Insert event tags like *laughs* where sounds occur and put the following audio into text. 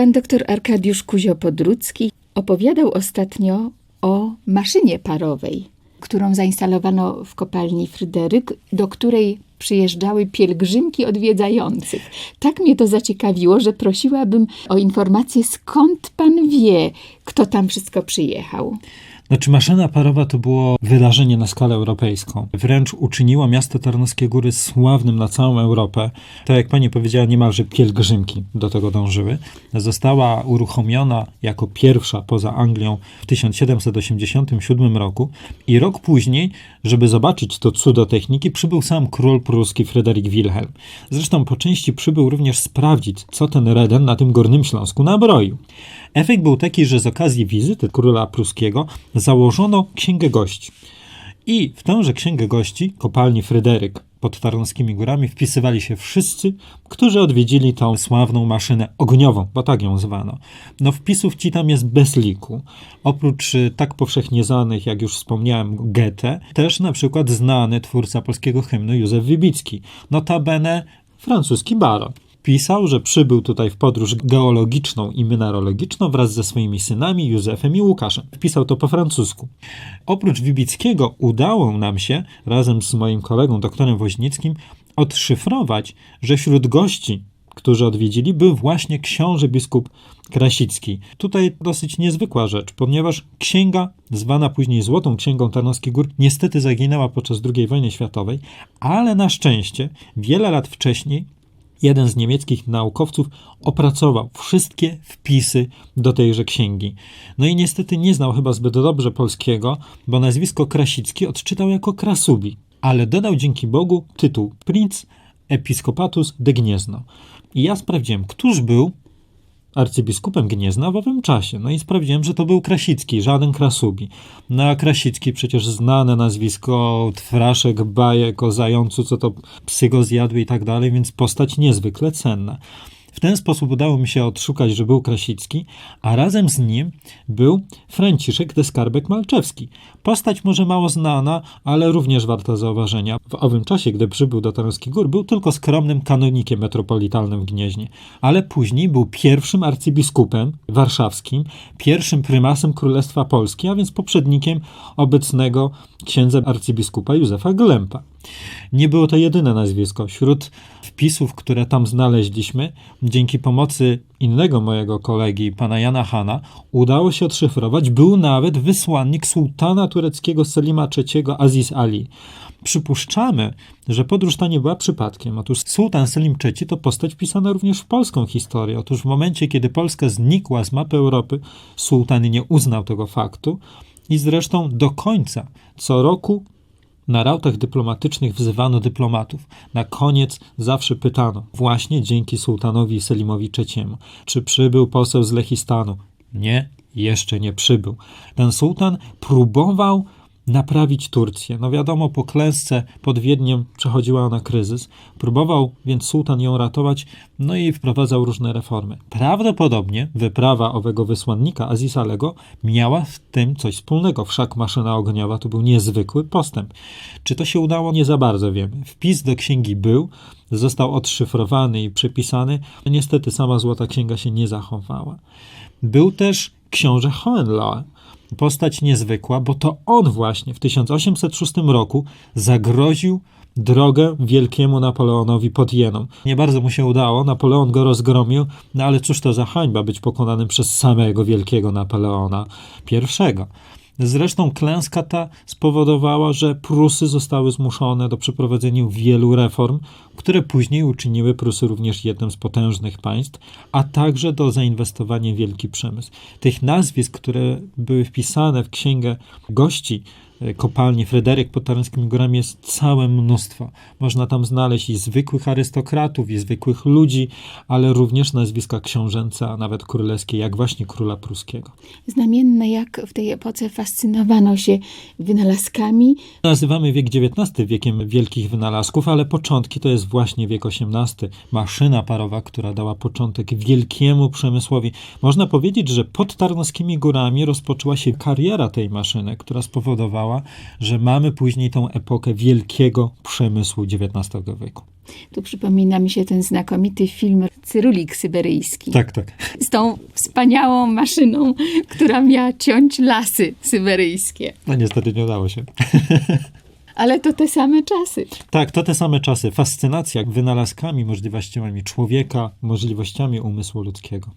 Pan doktor Arkadiusz Kuzio-Podrucki opowiadał ostatnio o maszynie parowej, którą zainstalowano w kopalni Fryderyk, do której przyjeżdżały pielgrzymki odwiedzających. Tak mnie to zaciekawiło, że prosiłabym o informację, skąd pan wie, kto tam wszystko przyjechał. Znaczy, maszyna parowa to było wydarzenie na skalę europejską. Wręcz uczyniło miasto Tarnowskie Góry sławnym na całą Europę. Tak jak pani powiedziała, niemalże pielgrzymki do tego dążyły. Została uruchomiona jako pierwsza poza Anglią w 1787 roku i rok później, żeby zobaczyć to cudo techniki, przybył sam król pruski Fryderyk Wilhelm. Zresztą po części przybył również sprawdzić, co ten Reden na tym Górnym Śląsku nabroił. Efekt był taki, że z okazji wizyty króla pruskiego założono księgę gości. I w tęże księgę gości kopalni Fryderyk pod Tarnowskimi Górami wpisywali się wszyscy, którzy odwiedzili tą sławną maszynę ogniową, bo tak ją zwano. No wpisów ci tam jest bez liku. Oprócz y, tak powszechnie znanych, jak już wspomniałem, Goethe, też na przykład znany twórca polskiego hymnu Józef Wybicki, notabene francuski baron pisał, że przybył tutaj w podróż geologiczną i mineralogiczną wraz ze swoimi synami Józefem i Łukaszem. Wpisał to po francusku. Oprócz Wibickiego udało nam się, razem z moim kolegą doktorem Woźnickim, odszyfrować, że wśród gości, którzy odwiedzili, był właśnie książę biskup Krasicki. Tutaj dosyć niezwykła rzecz, ponieważ księga, zwana później Złotą Księgą Tarnowskich Gór, niestety zaginęła podczas II wojny światowej, ale na szczęście wiele lat wcześniej jeden z niemieckich naukowców opracował wszystkie wpisy do tejże księgi. No i niestety nie znał chyba zbyt dobrze polskiego, bo nazwisko Krasicki odczytał jako Krasubi, ale dodał dzięki Bogu tytuł Prince Episcopatus de Gniezno. I ja sprawdziłem, któż był arcybiskupem Gniezna w owym czasie. No i sprawdziłem, że to był Krasicki, żaden Krasubi. No a Krasicki przecież znane nazwisko, fraszek, bajek o zającu, co to psy go zjadły i tak dalej, więc postać niezwykle cenna. W ten sposób udało mi się odszukać, że był Krasicki, a razem z nim był Franciszek de Skarbek-Malczewski. Postać może mało znana, ale również warta zauważenia. W owym czasie, gdy przybył do Tarnowskich Gór, był tylko skromnym kanonikiem metropolitalnym w Gnieźnie, ale później był pierwszym arcybiskupem warszawskim, pierwszym prymasem Królestwa Polski, a więc poprzednikiem obecnego księdza arcybiskupa Józefa Glempa. Nie było to jedyne nazwisko. Wśród wpisów, które tam znaleźliśmy, dzięki pomocy innego mojego kolegi, pana Jana Hana, udało się odszyfrować, był nawet wysłannik sułtana tureckiego Selima III Aziz Ali. Przypuszczamy, że podróż ta nie była przypadkiem. Otóż sułtan Selim III to postać wpisana również w polską historię. Otóż w momencie, kiedy Polska znikła z mapy Europy, sułtan nie uznał tego faktu i zresztą do końca co roku na rautach dyplomatycznych wzywano dyplomatów. Na koniec zawsze pytano, właśnie dzięki sułtanowi Selimowi III, czy przybył poseł z Lechistanu. Nie, jeszcze nie przybył. Ten sułtan próbował naprawić Turcję. No wiadomo, po klęsce pod Wiedniem przechodziła ona kryzys. Próbował więc sułtan ją ratować, no i wprowadzał różne reformy. Prawdopodobnie wyprawa owego wysłannika Aziz Alego miała w tym coś wspólnego. Wszak maszyna ogniowa to był niezwykły postęp. Czy to się udało? Nie za bardzo wiemy. Wpis do księgi był, został odszyfrowany i przepisany. Niestety sama Złota Księga się nie zachowała. Był też książę Hohenlohe, postać niezwykła, bo to on właśnie w 1806 roku zagroził drogę wielkiemu Napoleonowi pod Jeną. Nie bardzo mu się udało, Napoleon go rozgromił, no ale cóż to za hańba być pokonanym przez samego wielkiego Napoleona I. Zresztą klęska ta spowodowała, że Prusy zostały zmuszone do przeprowadzenia wielu reform, które później uczyniły Prusy również jednym z potężnych państw, a także do zainwestowania w wielki przemysł. Tych nazwisk, które były wpisane w księgę gości kopalni Fryderyk pod Tarnowskimi Górami jest całe mnóstwo. Można tam znaleźć i zwykłych arystokratów, i zwykłych ludzi, ale również nazwiska książęce, a nawet królewskie, jak właśnie króla pruskiego. Znamienne, jak w tej epoce fascynowano się wynalazkami. Nazywamy wiek XIX wiekiem wielkich wynalazków, ale początki to jest właśnie wiek XVIII. Maszyna parowa, która dała początek wielkiemu przemysłowi. Można powiedzieć, że pod Tarnowskimi Górami rozpoczęła się kariera tej maszyny, która spowodowała, pokazała, że mamy później tą epokę wielkiego przemysłu XIX wieku. Tu przypomina mi się ten znakomity film Cyrulik Syberyjski. Tak, tak. Z tą wspaniałą maszyną, która miała ciąć lasy syberyjskie. No niestety nie udało się. *laughs* Ale to te same czasy. Tak, to te same czasy. Fascynacja wynalazkami, możliwościami człowieka, możliwościami umysłu ludzkiego.